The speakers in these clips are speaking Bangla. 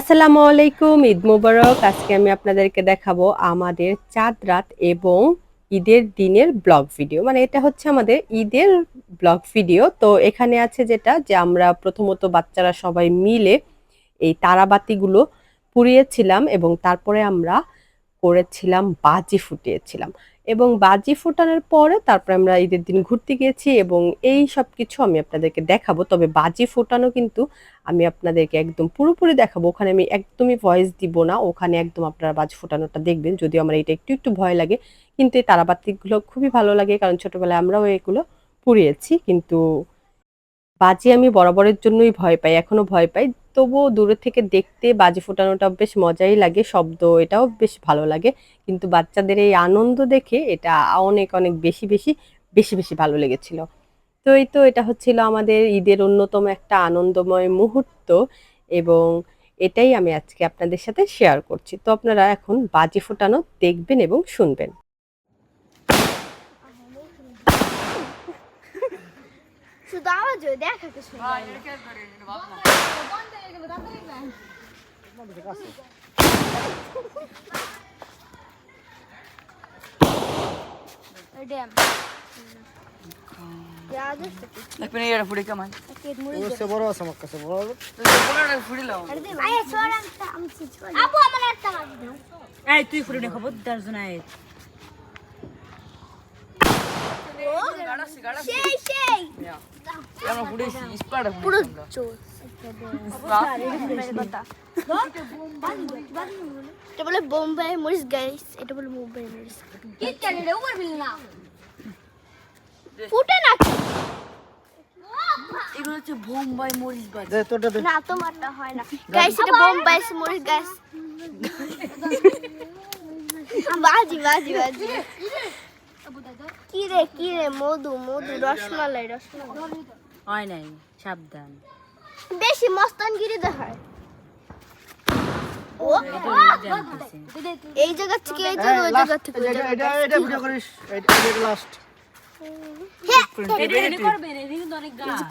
আসসালামু আলাইকুম ঈদ মুবারক। আজকে আমি আপনাদেরকে দেখাবো আমাদের চাঁদ রাত এবং ঈদের দিনের ব্লগ ভিডিও। মানে এটা হচ্ছে আমাদের ঈদের ব্লগ ভিডিও। তো এখানে আছে যেটা যে আমরা প্রথমত বাচ্চারা সবাই মিলে এই তারাবাতিগুলো পুড়িয়েছিলাম এবং তারপরে আমরা করেছিলাম, বাজি ফুটিয়েছিলাম। এবং বাজি ফোটানোর পরে তারপরে আমরা ঈদের দিন ঘুরতে গিয়েছি এবং এই সব কিছু আমি আপনাদেরকে দেখাবো। তবে বাজি ফোটানো কিন্তু আমি আপনাদেরকে একদম পুরোপুরি দেখাবো। ওখানে আমি একদমই ভয়েস দিব না। ওখানে একদম আপনারা বাজি ফোটানোটা দেখবেন। যদিও আমার এটা একটু একটু ভয় লাগে। কিন্তু এই তারাবাতিগুলো খুবই ভালো লাগে কারণ ছোটোবেলায় আমরাও এগুলো পুড়িয়েছি। কিন্তু বাজি আমি বরাবরের জন্যই ভয় পাই, এখনও ভয় পাই। তবুও দূরে থেকে দেখতে বাজি ফোটানোটা বেশ মজাই লাগে, শব্দ এটাও বেশ ভালো লাগে। কিন্তু বাচ্চাদের এই আনন্দ দেখে এটা অনেক অনেক বেশি বেশি বেশি বেশি ভালো লেগেছিল। তো এই তো এটা হচ্ছিল আমাদের ঈদের অন্যতম একটা আনন্দময় মুহূর্ত এবং এটাই আমি আজকে আপনাদের সাথে শেয়ার করছি। তো আপনারা এখন বাজি ফোটানো দেখবেন এবং শুনবেন শুধু আওয়াজ হয় দেখা কিছু ড্যাম দেখবেন এটা ফুড়ি কামাই সে বড় আছে আমার কাছে বড় তো পুরোটা ফুড়ি লাও আপু আমার একটা মাছ দাও এই তুই ফুড়ি খবর দর্জন আয় সেই সেই। পুরো এটা বলে বোম্বাই মরিস গাইস এটা বলে মুম্বাই মরিস কি কেন রে উপর বিল না ফুটে না এগুলো হচ্ছে বোম্বাই মরিচ বাজ দে না তোমারটা হয় না গাইস এটা বোম্বাই মরিস গাইস বাজি বাজি বাজি কি রে কি রে মধু মধু রসমালাই রসমালাই। হয় নাই সাবধান। বেশি মস্তানগিরি দেখায় ও এই জায়গা থেকে এই জায়গা ওই জায়গা থেকে এটা এটা এটা ভিডিও করিস। এটা লাস্ট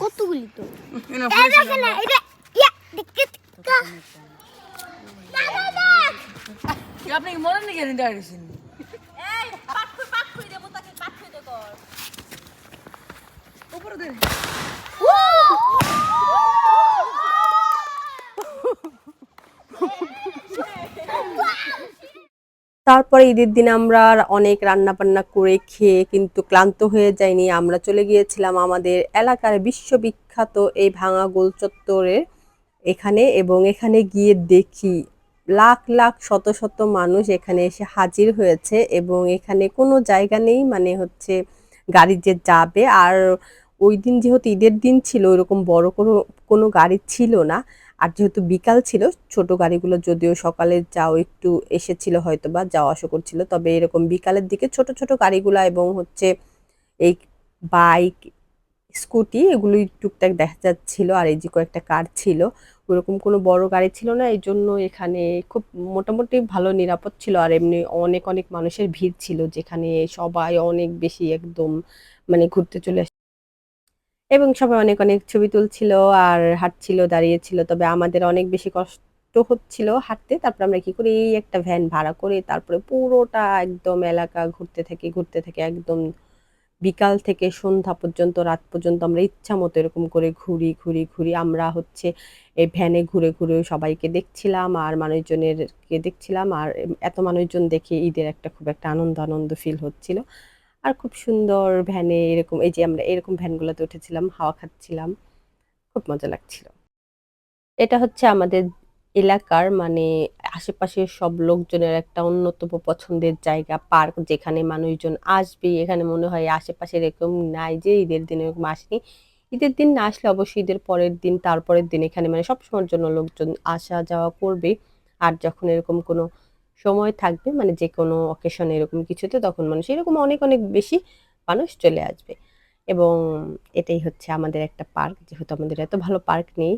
কতগুলি তো? আপনি মনে নাকি দাঁড়িয়েছেন তারপরে ঈদের দিন আমরা অনেক রান্না বান্না করে খেয়ে কিন্তু ক্লান্ত হয়ে যাইনি। আমরা চলে গিয়েছিলাম আমাদের এলাকার বিশ্ববিখ্যাত এই ভাঙা গোল চত্বরে এখানে এবং এখানে গিয়ে দেখি লাখ লাখ, শত শত মানুষ এখানে এসে হাজির হয়েছে এবং এখানে কোনো জায়গা নেই মানে হচ্ছে গাড়ি যে যাবে। আর ওই দিন যেহেতু ঈদের দিন ছিল, ওইরকম বড় কোনো কোনো গাড়ি ছিল না। আর যেহেতু বিকাল ছিল, ছোট গাড়িগুলো যদিও সকালে যাও একটু এসেছিল হয়তো বা যাওয়া আসা করছিল, তবে এরকম বিকালের দিকে ছোট ছোট গাড়িগুলো এবং হচ্ছে এই বাইক, স্কুটি এগুলোই টুকটাক দেখা যাচ্ছিল আর এই যে কয়েকটা কার ছিল, ওরকম কোনো বড় গাড়ি ছিল না। এই জন্য এখানে খুব মোটামুটি ভালো নিরাপদ ছিল আর এমনি অনেক অনেক মানুষের ভিড় ছিল যেখানে সবাই অনেক বেশি একদম মানে ঘুরতে চলে এবং সবাই অনেক অনেক ছবি তুলছিল আর হাঁটছিল, দাঁড়িয়েছিল। তবে আমাদের অনেক বেশি কষ্ট হচ্ছিল হাঁটতে। তারপর আমরা কি করি, এই একটা ভ্যান ভাড়া করে তারপরে পুরোটা একদম এলাকা ঘুরতে থাকি ঘুরতে থাকি একদম বিকাল থেকে সন্ধ্যা পর্যন্ত, রাত পর্যন্ত আমরা ইচ্ছা মতো এরকম করে ঘুরি ঘুরি ঘুরি। আমরা হচ্ছে এই ভ্যানে ঘুরে ঘুরে সবাইকে দেখছিলাম আর মানুষজনেরকে দেখছিলাম আর এত মানুষজন দেখে ঈদের একটা খুব একটা আনন্দ আনন্দ ফিল হচ্ছিল। আর খুব সুন্দর ভ্যানে এরকম, এই যে আমরা এরকম ভ্যানগুলোতে উঠেছিলাম, হাওয়া খাচ্ছিলাম, খুব মজা লাগছিল। এটা হচ্ছে আমাদের এলাকার মানে আশেপাশের সব লোকজনের একটা অন্যতম পছন্দের জায়গা, পার্ক যেখানে মানুষজন আসবে এখানে মনে হয় আশেপাশে এরকম নাই যে ঈদের দিন এরকম আসেনি। ঈদের দিন না আসলে অবশ্যই ঈদের পরের দিন, তারপরের দিন এখানে মানে সবসময়ের জন্য লোকজন আসা যাওয়া করবে। আর যখন এরকম কোনো সময় থাকবে মানে যে কোনো অকেশনে এরকম কিছুতে তখন মানুষ, এরকম অনেক অনেক বেশি মানুষ চলে আসবে। এবং এটাই হচ্ছে আমাদের একটা পার্ক, যেহেতু আমাদের এত ভালো পার্ক নেই।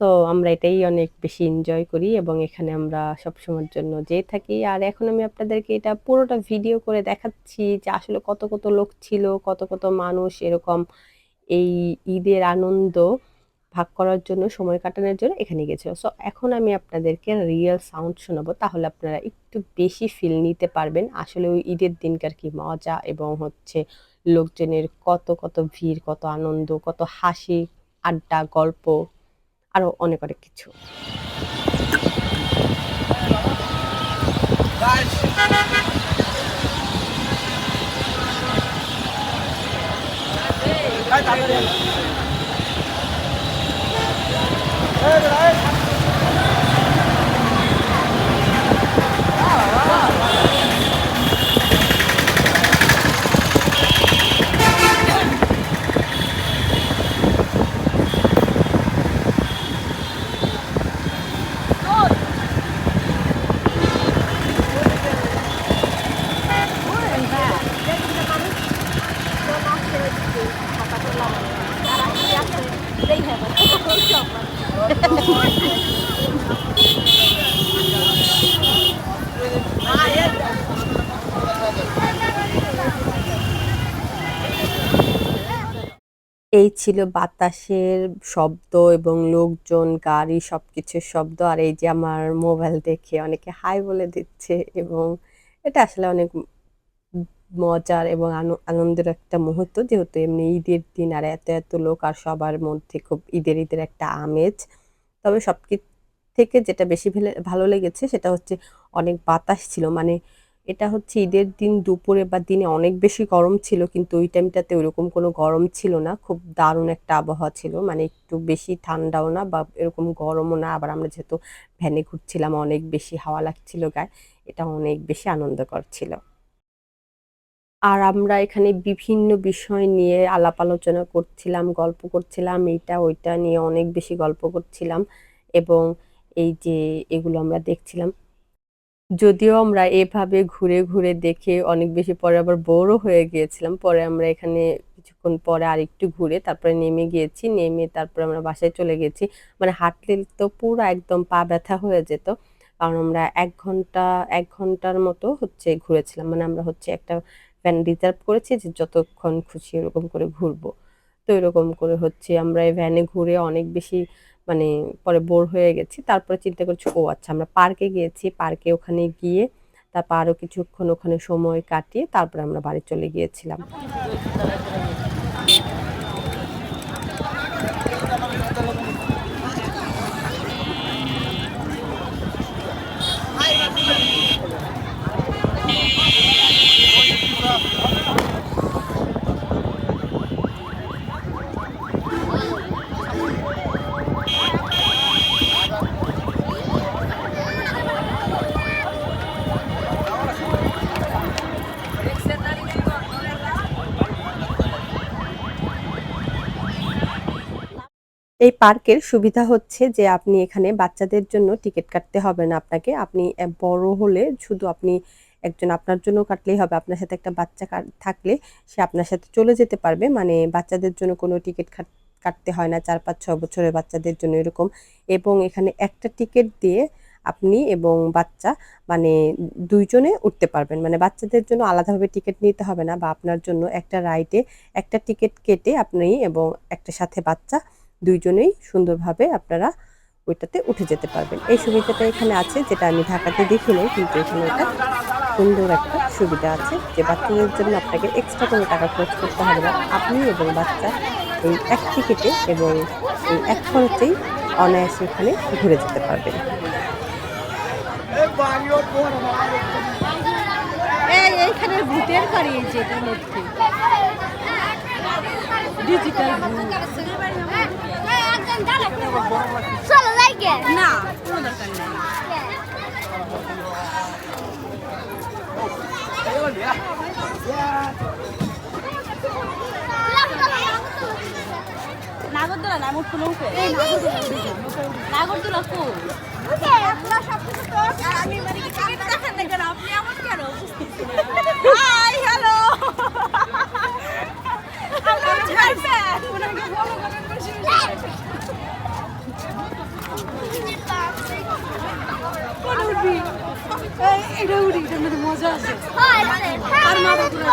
সো আমরা এটাই অনেক বেশি এনজয় করি এবং এখানে আমরা সবসময়ের জন্য যেয়ে থাকি। আর এখন আমি আপনাদেরকে এটা পুরোটা ভিডিও করে দেখাচ্ছি যে আসলে কত কত লোক ছিল, কত কত মানুষ, এরকম এই ঈদের আনন্দ। ভাগ করার জন্য, সময় কাটানোর জন্য এখানে গেছিল সো এখন আমি আপনাদেরকে রিয়েল সাউন্ড শোনাবো, তাহলে আপনারা একটু বেশি ফিল নিতে পারবেন। আসলে ওই ঈদের দিনকার কি মজা এবং হচ্ছে লোকজনের কত কত ভিড়, কত আনন্দ, কত হাসি, আড্ডা, গল্প আরও অনেক অনেক কিছু। এই ছিল বাতাসের শব্দ এবং লোকজন, গাড়ি, সবকিছুর শব্দ। আর এই যে আমার মোবাইল দেখে অনেকে হাই বলে দিচ্ছে এবং এটা আসলে অনেক মজার এবং আন- আনন্দের একটা মুহূর্ত। যেহেতু এমনি ঈদের দিন আর এত এত লোক আর সবার মধ্যে খুব ঈদের ঈদের একটা আমেজ। তবে সব থেকে যেটা বেশি ভালো লেগেছে সেটা হচ্ছে অনেক বাতাস ছিল। মানে এটা হচ্ছে ঈদের দিন দুপুরে বা দিনে অনেক বেশি গরম ছিল, কিন্তু ওই টাইমটাতে ওইরকম কোনো গরম ছিল না। খুব দারুণ একটা আবহাওয়া ছিল মানে একটু বেশি ঠান্ডাও না বা এরকম গরমও না। আবার আমরা যেহেতু ভ্যানে ঘুরছিলাম, অনেক বেশি হাওয়া লাগছিল গায়ে, এটা অনেক বেশি আনন্দকর ছিল। আর আমরা এখানে বিভিন্ন বিষয় নিয়ে আলাপ আলোচনা করছিলাম, গল্প করছিলাম, এইটা ওইটা নিয়ে অনেক বেশি গল্প করছিলাম। এবং এই যে এগুলো আমরা দেখছিলাম যদিও আমরা এভাবে ঘুরে ঘুরে দেখে অনেক বেশি পরে আবার বোরও হয়ে গিয়েছিলাম। পরে আমরা এখানে কিছুক্ষণ পরে আরেকটু ঘুরে তারপরে নেমে গিয়েছি। নেমে তারপরে আমরা বাসায় চলে গেছি। মানে হাঁটলে তো পুরো একদম পা ব্যথা হয়ে যেত। কারণ আমরা এক ঘণ্টা, এক ঘণ্টার মতো হচ্ছে ঘুরেছিলাম। মানে আমরা হচ্ছে একটা ভ্যান রিজার্ভ করেছি যে যতক্ষণ খুশি এরকম করে ঘুরবো। তো এরকম করে হচ্ছে আমরা এই ভ্যানে ঘুরে অনেক বেশি মানে পরে বোর হয়ে গেছি। তারপরে চিন্তা করছি, ও আচ্ছা আমরা পার্কে গিয়েছি পার্কে ওখানে গিয়ে তারপর আরও কিছুক্ষণ ওখানে সময় কাটিয়ে তারপরে আমরা বাড়ি চলে গিয়েছিলাম। এই পার্কের সুবিধা হচ্ছে যে আপনি এখানে বাচ্চাদের জন্য টিকিট কাটতে হবে না আপনাকে। আপনি বড় হলে শুধু আপনি একজন আপনার জন্য কাটলেই হবে। আপনার সাথে একটা বাচ্চা থাকলে সে আপনার সাথে চলে যেতে পারবে। মানে বাচ্চাদের জন্য কোনো টিকিট কাটতে হয় না। চার পাঁচ ছ বছরের বাচ্চাদের জন্য এরকম। এবং এখানে একটা টিকিট দিয়ে আপনি এবং বাচ্চা মানে দুইজনে উঠতে পারবেন। মানে বাচ্চাদের জন্য আলাদাভাবে টিকিট নিতে হবে না বা আপনার জন্য একটা রাইডে একটা টিকিট কেটে আপনি এবং একটা সাথে বাচ্চা দুইজনেই সুন্দরভাবে আপনারা ওইটাতে উঠে যেতে পারবেন। এই সুবিধাটা এখানে আছে, যেটা আমি ঢাকাতে দেখি নাই কিন্তু এখানে এটা সুন্দর একটা সুবিধা আছে যে বাচ্চাদের জন্য আপনাকে এক্সট্রা কোনো টাকা খরচ করতে হবে না। আপনি এবং বাচ্চা এই এক টিকিটে এবং এই এক খরচেই অনায়াসে এখানে ঘুরে যেতে পারবেন। এই এইখানে ভূতের বাড়ি এটার মধ্যে। ডিজিটাল চলো লাইকে না কোনো দরকার নেই। নাগরদোলা না মোট কোনো উঠে। নাগরদোলা কো আমি মানে কি টিকিট না কেন আপনি এমন কেন? এটা উড়ি এটার মধ্যে মজা আছে। আর মাথা ঘুরে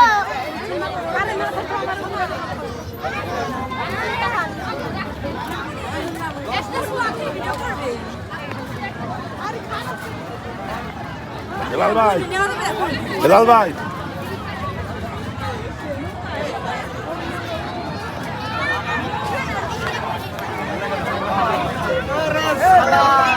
আরে হেলাল ভাই। হেলাল ভাই। Oh,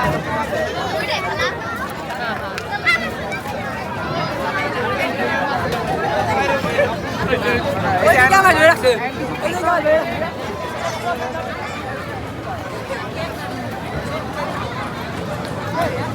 Yeah.